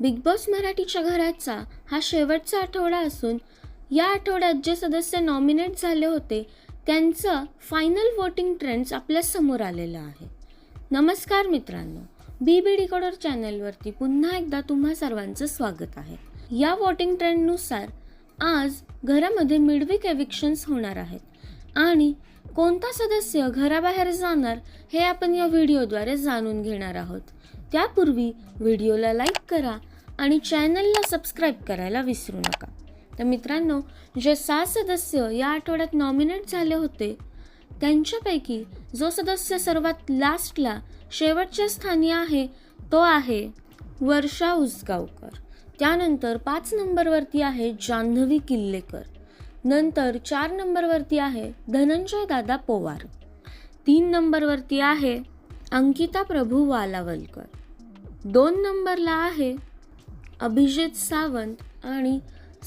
Big Boss मराठीच्या घराचा हा शेवटचा आठवडा असून या आठवड्यात जे सदस्य नॉमिनेट झाले होते त्यांचं फायनल वोटिंग ट्रेंड्स आपल्यासमोर आलेलं आहे. नमस्कार मित्रांनो बी बी डिकोडर चॅनलवरती पुन्हा एकदा तुम्हा सर्वांचं स्वागत आहे. या वोटिंग ट्रेंडनुसार आज घरामध्ये मिडविक एविक्शन्स होणार आहेत. आणि कोणता सदस्य घराबाहेर जाणार हे आपण या व्हिडिओद्वारे जाणून घेणार आहोत. त्यापूर्वी व्हिडिओला लाईक करा आणि चॅनलला सबस्क्राईब करायला विसरू नका. तर मित्रांनो जे सहा सदस्य या आठवड्यात नॉमिनेट झाले होते त्यांच्यापैकी जो सदस्य सर्वात लास्टला शेवटच्या स्थानी आहे तो आहे वर्षा उसगावकर. त्यानंतर पाच नंबरवरती आहे जान्हवी किल्लेकर. नंतर चार नंबरवरती आहे धनंजय दादा पोवार. तीन नंबरवरती आहे अंकिता प्रभू वालावलकर. दोन नंबरला आहे अभिजित सावंत आणि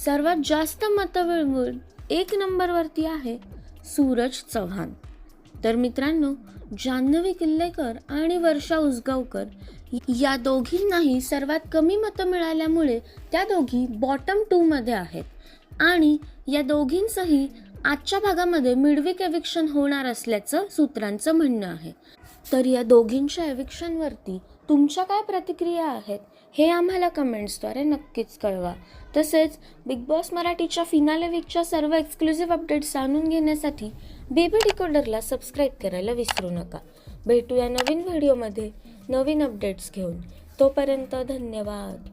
सर्वात जास्त मतं मिळवून एक नंबरवरती आहे सूरज चव्हाण. तर मित्रांनो जान्हवी किल्लेकर आणि वर्षा उसगावकर या दोघींनाही सर्वात कमी मतं मिळाल्यामुळे त्या दोघी बॉटम टूमध्ये आहेत आणि या दोघींचंही आजच्या भागामध्ये मिडविक एविक्शन होणार असल्याचं सूत्रांचं म्हणणं आहे. तर या दोघींच्या एविक्शनवरती तुमच्या काय प्रतिक्रिया आहेत हे आम्हाला कमेंट्सद्वारे नक्कीच कळवा. तसेच बिग बॉस मराठीच्या फिनाले वीकच्या सर्व एक्सक्लुझिव्ह अपडेट्स जाणून घेण्यासाठी बेबी डिकोडरला सबस्क्राईब करायला विसरू नका. भेटूया नवीन व्हिडिओमध्ये नवीन अपडेट्स घेऊन. तोपर्यंत धन्यवाद.